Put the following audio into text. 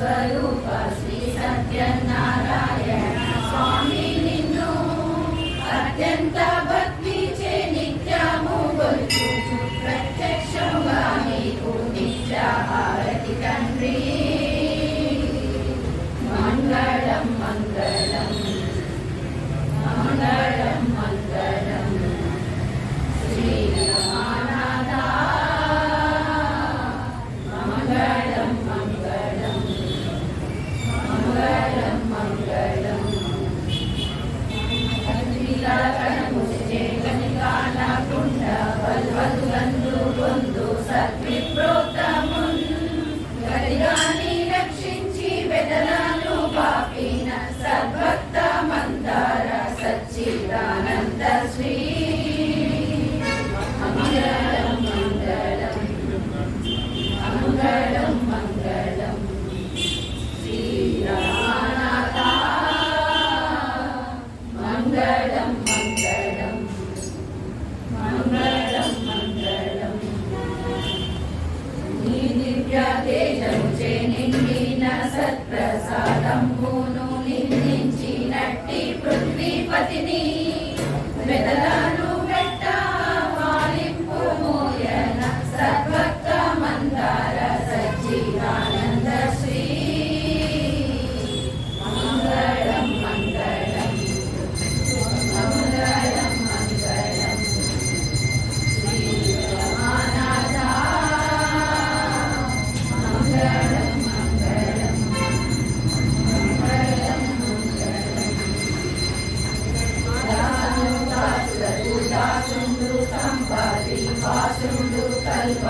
స్వరూప శ్రీ సత్యనారాయణ స్వామి నిన్ను అత్యంత రక్షించి వెదలను పాపిన సర్వ దివ్య తేజముచే నిండిన సత్ప్రసాదంబును నిందించినట్టి పృథ్వీపతిని వెదలను పెట్ట పాలింపు మోయన సత్ కల్ప